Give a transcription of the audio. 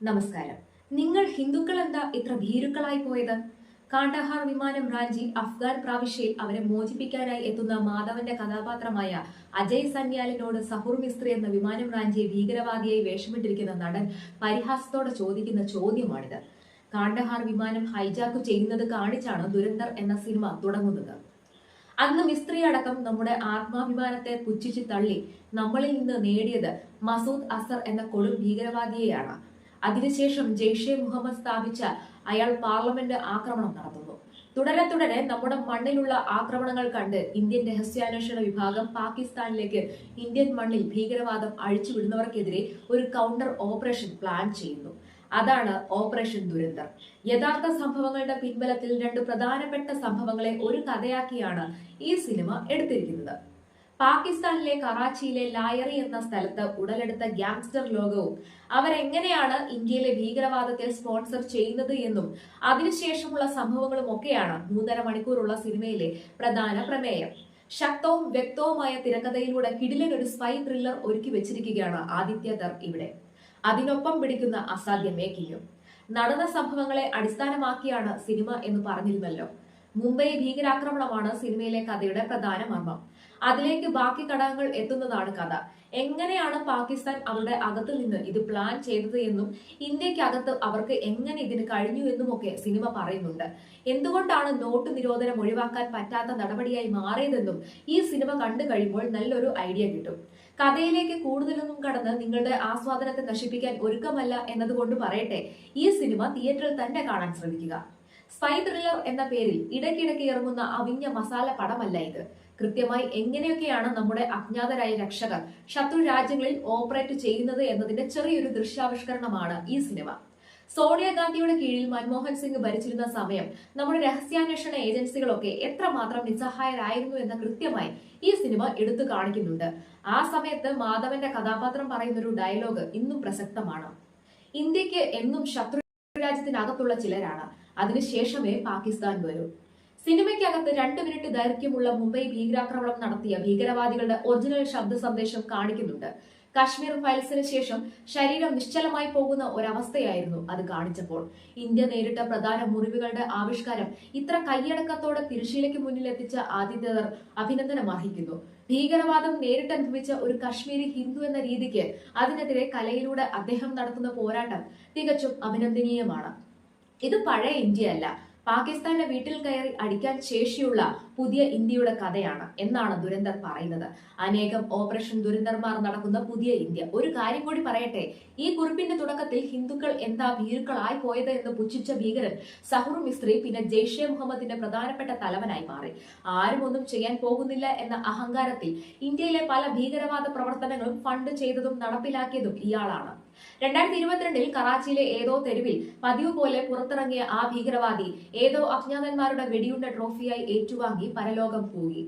നമസ്കാരം. നിങ്ങൾ ഹിന്ദുക്കൾ എന്താ ഇത്ര ഭീരുക്കളായി പോയത്? കാണ്ടഹാർ വിമാനം റാഞ്ചി അഫ്ഗാൻ പ്രാവിശ്യയിൽ അവരെ മോചിപ്പിക്കാനായി എത്തുന്ന മാധവന്റെ കഥാപാത്രമായ അജയ് സന്യാലിനോട് സഹുർ മിസ്ത്രി എന്ന വിമാനം റാഞ്ചിയെ ഭീകരവാദിയായി വേഷമിട്ടിരിക്കുന്ന നടൻ പരിഹാസത്തോടെ ചോദിക്കുന്ന ചോദ്യമാണിത്. കാണ്ടഹാർ വിമാനം ഹൈജാക്ക് ചെയ്യുന്നത് കാണിച്ചാണ് ദുരന്തർ എന്ന സിനിമ തുടങ്ങുന്നത്? അന്ന് മിസ്ത്രി അടക്കം നമ്മുടെ ആത്മാഭിമാനത്തെ പുച്ഛിച്ച് തള്ളി നമ്മളിൽ നിന്ന് നേടിയത് മസൂദ് അസർ എന്ന കൊടും ഭീകരവാദിയെയാണ്. അതിനുശേഷം ജെയ്ഷെ മുഹമ്മദ് സ്ഥാപിച്ച അയാൾ പാർലമെന്റ് ആക്രമണം നടത്തുന്നു. തുടരെ തുടരെ നമ്മുടെ മണ്ണിലുള്ള ആക്രമണങ്ങൾ കണ്ട് ഇന്ത്യൻ രഹസ്യാന്വേഷണ വിഭാഗം പാകിസ്ഥാനിലേക്ക് ഇന്ത്യൻ മണ്ണിൽ ഭീകരവാദം അഴിച്ചുവിടുന്നവർക്കെതിരെ ഒരു കൗണ്ടർ ഓപ്പറേഷൻ പ്ലാൻ ചെയ്യുന്നു. അതാണ് ഓപ്പറേഷൻ ദുരന്തം. യഥാർത്ഥ സംഭവങ്ങളുടെ പിൻബലത്തിൽ രണ്ട് പ്രധാനപ്പെട്ട സംഭവങ്ങളെ ഒരു കഥയാക്കിയാണ് ഈ സിനിമ എടുത്തിരിക്കുന്നത്. പാകിസ്ഥാനിലെ കറാച്ചിയിലെ ലായറി എന്ന സ്ഥലത്ത് ഉടലെടുത്ത ഗ്യാങ്സ്റ്റർ ലോകവും അവരെങ്ങനെയാണ് ഇന്ത്യയിലെ ഭീകരവാദത്തെ സ്പോൺസർ ചെയ്യുന്നത് എന്നും അതിനുശേഷമുള്ള സംഭവങ്ങളും ഒക്കെയാണ് മൂന്നര മണിക്കൂറുള്ള സിനിമയിലെ പ്രധാന പ്രമേയം. ശക്തവും വ്യക്തവുമായ തിരക്കഥയിലൂടെ കിടിലൻ ഒരു സ്പൈ ത്രില്ലർ ഒരുക്കി വെച്ചിരിക്കുകയാണ് ആദിത്യ ദർ ഇവിടെ. അതിനൊപ്പം പിടിക്കുന്ന അസാധ്യ മേക്കിങ്ങും നടന്ന സംഭവങ്ങളെ അടിസ്ഥാനമാക്കിയാണ് സിനിമ എന്ന് പറഞ്ഞിരുന്നല്ലോ. മുംബൈ ഭീകരാക്രമണമാണ് സിനിമയിലെ കഥയുടെ പ്രധാന മർമ്മം. അതിലേക്ക് ബാക്കി ഘടകങ്ങൾ എത്തുന്നതാണ് കഥ. എങ്ങനെയാണ് പാകിസ്ഥാൻ അവരുടെ അകത്ത് നിന്ന് ഇത് പ്ലാൻ ചെയ്തത് എന്നും ഇന്ത്യക്കകത്ത് അവർക്ക് എങ്ങനെ ഇതിന് കഴിഞ്ഞു എന്നുമൊക്കെ സിനിമ പറയുന്നുണ്ട്. എന്തുകൊണ്ടാണ് നോട്ട് നിരോധനം ഒഴിവാക്കാൻ പറ്റാത്ത നടപടിയായി മാറിയതെന്നും ഈ സിനിമ കണ്ടു കഴിയുമ്പോൾ നല്ലൊരു ഐഡിയ കിട്ടും. കഥയിലേക്ക് കൂടുതലൊന്നും കടന്ന് നിങ്ങളുടെ ആസ്വാദനത്തെ നശിപ്പിക്കാൻ ഒരുക്കമല്ല എന്നതുകൊണ്ട് പറയട്ടെ ഈ സിനിമ തിയേറ്ററിൽ തന്നെ കാണാൻ ശ്രമിക്കുക. സ്പൈ ത്രില്ലർ എന്ന പേരിൽ ഇടയ്ക്കിടയ്ക്ക് ഇറങ്ങുന്ന അവിഞ്ഞ മസാല പടമല്ല ഇത്. കൃത്യമായി എങ്ങനെയൊക്കെയാണ് നമ്മുടെ അജ്ഞാതരായ രക്ഷകർ ശത്രു രാജ്യങ്ങളിൽ ഓപ്പറേറ്റ് ചെയ്യുന്നത് എന്നതിന്റെ ചെറിയൊരു ദൃശ്യാവിഷ്കരണമാണ് ഈ സിനിമ. സോണിയാഗാന്ധിയുടെ കീഴിൽ മൻമോഹൻ സിംഗ് ഭരിച്ചിരുന്ന സമയം നമ്മുടെ രഹസ്യാന്വേഷണ ഏജൻസികളൊക്കെ എത്രമാത്രം നിസ്സഹായരായിരുന്നു എന്ന കൃത്യമായി ഈ സിനിമ എടുത്തു കാണിക്കുന്നുണ്ട്. ആ സമയത്ത് മാധവന്റെ കഥാപാത്രം പറയുന്ന ഒരു ഡയലോഗ് ഇന്നും പ്രസക്തമാണ്. ഇന്ത്യയ്ക്ക് എന്നും ശത്രു രാജ്യത്തിനകത്തുള്ള ചിലരാണ്. അതിനുശേഷമേ പാകിസ്ഥാൻ വരൂ. സിനിമയ്ക്കകത്ത് രണ്ട് മിനിറ്റ് ദൈർഘ്യമുള്ള മുംബൈ ഭീകരാക്രമണം നടത്തിയ ഭീകരവാദികളുടെ ഒറിജിനൽ ശബ്ദ സന്ദേശം കാണിക്കുന്നുണ്ട്. കാശ്മീർ ഫയൽസിന് ശേഷം ശരീരം നിശ്ചലമായി പോകുന്ന ഒരവസ്ഥയായിരുന്നു അത് കാണിച്ചപ്പോൾ. ഇന്ത്യ നേരിട്ട പ്രധാന മുറിവുകളുടെ ആവിഷ്കാരം ഇത്ര കൈയടക്കത്തോടെ തിരുശീലയ്ക്ക് മുന്നിൽ എത്തിച്ച ആതിഥ്യർ അഭിനന്ദനം അർഹിക്കുന്നു. ഭീകരവാദം നേരിട്ടനുഭവിച്ച ഒരു കശ്മീരി ഹിന്ദു എന്ന രീതിക്ക് അതിനെതിരെ കലയിലൂടെ അദ്ദേഹം നടത്തുന്ന പോരാട്ടം തികച്ചും അഭിനന്ദനീയമാണ്. ഇത് പഴയ ഇന്ത്യയല്ല. പാകിസ്ഥാന്റെ വീട്ടിൽ കയറി അടിക്കാൻ ശേഷിയുള്ള പുതിയ ഇന്ത്യയുടെ കഥയാണ് എന്നാണ് ദുരന്തർ പറയുന്നത്. അനേകം ഓപ്പറേഷൻ ദുരന്തർമാർ നടക്കുന്ന പുതിയ ഇന്ത്യ. ഒരു കാര്യം കൂടി പറയട്ടെ ഈ കുറിപ്പിന്റെ തുടക്കത്തിൽ ഹിന്ദുക്കൾ എന്താ ഭീരുക്കളായി പോയത് എന്ന് പുച്ഛിച്ച ഭീകരൻ സഹറു മിസ്ത്രി പിന്നെ ജെയ്ഷെ മുഹമ്മദിന്റെ പ്രധാനപ്പെട്ട തലവനായി മാറി. ആരും ഒന്നും ചെയ്യാൻ പോകുന്നില്ല എന്ന അഹങ്കാരത്തിൽ ഇന്ത്യയിലെ പല ഭീകരവാദ പ്രവർത്തനങ്ങളും ഫണ്ട് ചെയ്തതും നടപ്പിലാക്കിയതും ഇയാളാണ്. രണ്ടായിരത്തി ഇരുപത്തിരണ്ടിൽ കറാച്ചിയിലെ ഏതോ തെരുവിൽ പതിവ് പോലെ പുറത്തിറങ്ങിയ ആ ഭീകരവാദി ഏതോ അജ്ഞാതന്മാരുടെ വെടിയുണ്ട ട്രോഫിയായി ഏറ്റുവാങ്ങി പരലോകം പോയി